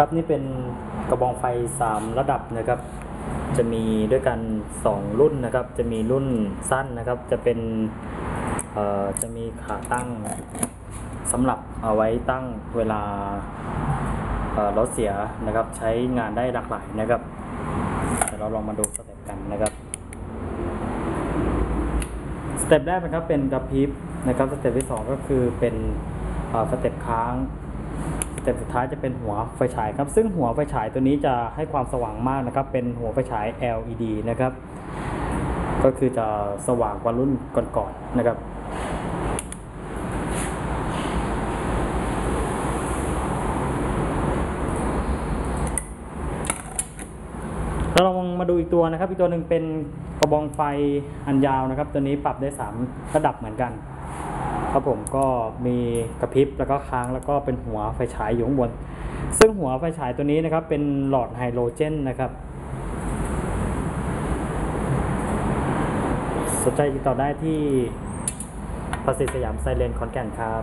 ครับนี่เป็นกระบองไฟ 3 ระดับนะครับ จะมีด้วยกัน 2 รุ่นนะครับ จะมีรุ่นสั้นนะครับ จะเป็นจะมีขาตั้งสำหรับเอาไว้ตั้งเวลารถเสียนะครับ ใช้งานได้หลากหลายนะครับเดี๋ยวเราลองมาดูสเต็ปกันนะครับสเต็ปแรกนะครับเป็นกระพริบนะครับสเต็ปที่สองก็คือเป็นสเต็ปค้าง สเต็ปสุดท้ายจะเป็นหัวไฟฉายครับ ซึ่งหัวไฟฉายตัวนี้จะให้ความสว่างมากนะครับ เป็นหัวไฟฉาย LED นะครับ ก็คือจะสว่างกว่ารุ่นก่อนๆนะครับเราลองมาดูอีกตัวนะครับ อีกตัวหนึ่งเป็นกระบองไฟอันยาวนะครับ ตัวนี้ปรับได้ 3 ระดับเหมือนกัน ครับผมก็มีกระพริบแล้วก็ค้างแล้วก็เป็นหัวไฟฉายอยู่ข้างบน ซึ่งหัวไฟฉายตัวนี้นะครับเป็นหลอดไฮโดรเจนนะครับสนใจติดต่อได้ที่ประสิทธิ์สยามไซเลนคอนแก่นครับ